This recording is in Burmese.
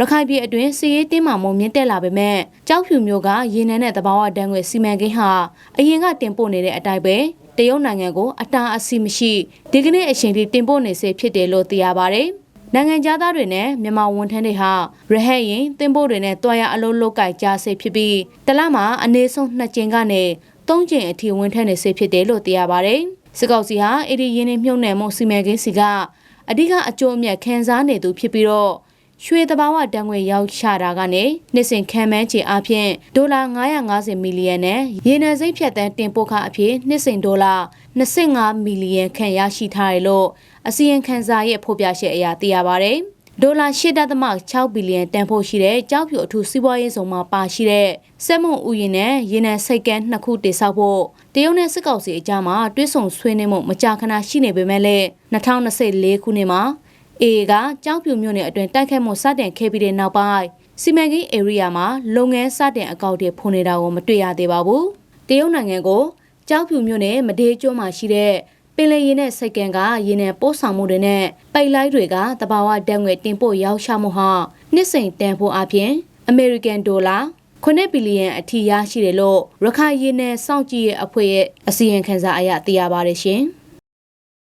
ရခိုင်ပြည်အတွင်းစီးရေးတင်းမာမှုမြင့်တက်လာပေမဲ့ကြောက်ဖြူမျိုးကရေနံနဲ့တဘာဝတန်းငွေစီမံကိန်းဟာအရင်ကတင်ပို့နေတဲ့အတိုင်းပဲတရုတ်နိုင်ငံကိုအတားအဆီးမရှိဒီကနေ့အချိန်ထိတင်ပို့နေစေဖြစ်တယ်လို့သိရပါတယ်။နိုင်ငံသားတွေနဲ့မြန်မာဝန်ထမ်းတွေဟာရဟတ်ရင်တင်ပို့တွေနဲ့တွားရအလုံးလုတ်ကြကြစေဖြစ်ပြီးတလမှာအနည်းဆုံး2ကြိမ်ကနေ3ကြိမ်အထိဝန်ထမ်းနေစေဖြစ်တယ်လို့သိရပါတယ်။စစ်ကောင်စီဟာအဲ့ဒီရင်းနှီးမြှုပ်နှံမှုစီမံကိန်းစီကအဓိကအကျိုးအမြတ်ခံစားနေသူဖြစ်ပြီးတော့ ရွှေတဘာဝတန်ငွေရောက်ချတာကနေနှစ်စဉ်ခံမှန်းချေအဖြစ်ဒေါ်လာ950မီလီယံနဲ့ရေနံစိမ့်ဖြတ်တန်းတင်ပို့ခအဖြစ်နှစ်စဉ်ဒေါ်လာ25မီလီယံခန့်ရရှိထားတယ်လို့အစီရင်ခံစာရဲ့ဖော်ပြချက်အရသိရပါဗျ။ဒေါ်လာ8.6ဘီလီယံတန်ဖိုးရှိတဲ့ကြောက်ဖြူအထူးစီးပွားရေးဆောင်မှာပါရှိတဲ့စက်မှုဥယျာဉ်နဲ့ရေနံစိတ်ကန်းနှစ်ခုတိစောက်ဖို့တရုတ်နဲ့စစ်ကောင်စီအကြားမှာတွဲဆုံဆွေးနွေးမှုမကြာခဏရှိနေပေမဲ့လည်း2024ခုနှစ်မှာ အေကကြောက်ဖြူမြို့နယ်အတွင်းတိုက်ခတ်မှုစတင်ခဲ့ပြီးတဲ့နောက်ပိုင်းစီမံကိန်း area မှာလုပ်ငန်းစတင်အကောင့်တွေဖွင့်နေတာကိုမတွေ့ရသေးပါဘူး။တရုတ်နိုင်ငံကိုကြောက်ဖြူမြို့နယ်မဒေးကျွန်းမှာရှိတဲ့ပင်လယ်ရေနဲ့စိတ်ကန်ကရေနံပို့ဆောင်မှုတွေနဲ့ပိတ်လိုက်တွေကတဘာဝတန်ငွေတင်ပို့ရောက်ချမှုဟာနှစ်စိန်တန်ဖိုးအပြင်အမေရိကန်ဒေါ်လာ9ဘီလီယံအထိရရှိတယ်လို့ရခိုင်ရေနံစောင့်ကြည့်ရဲ့အဖွဲ့ရဲ့အစီရင်ခံစာအရသိရပါတယ်ရှင်။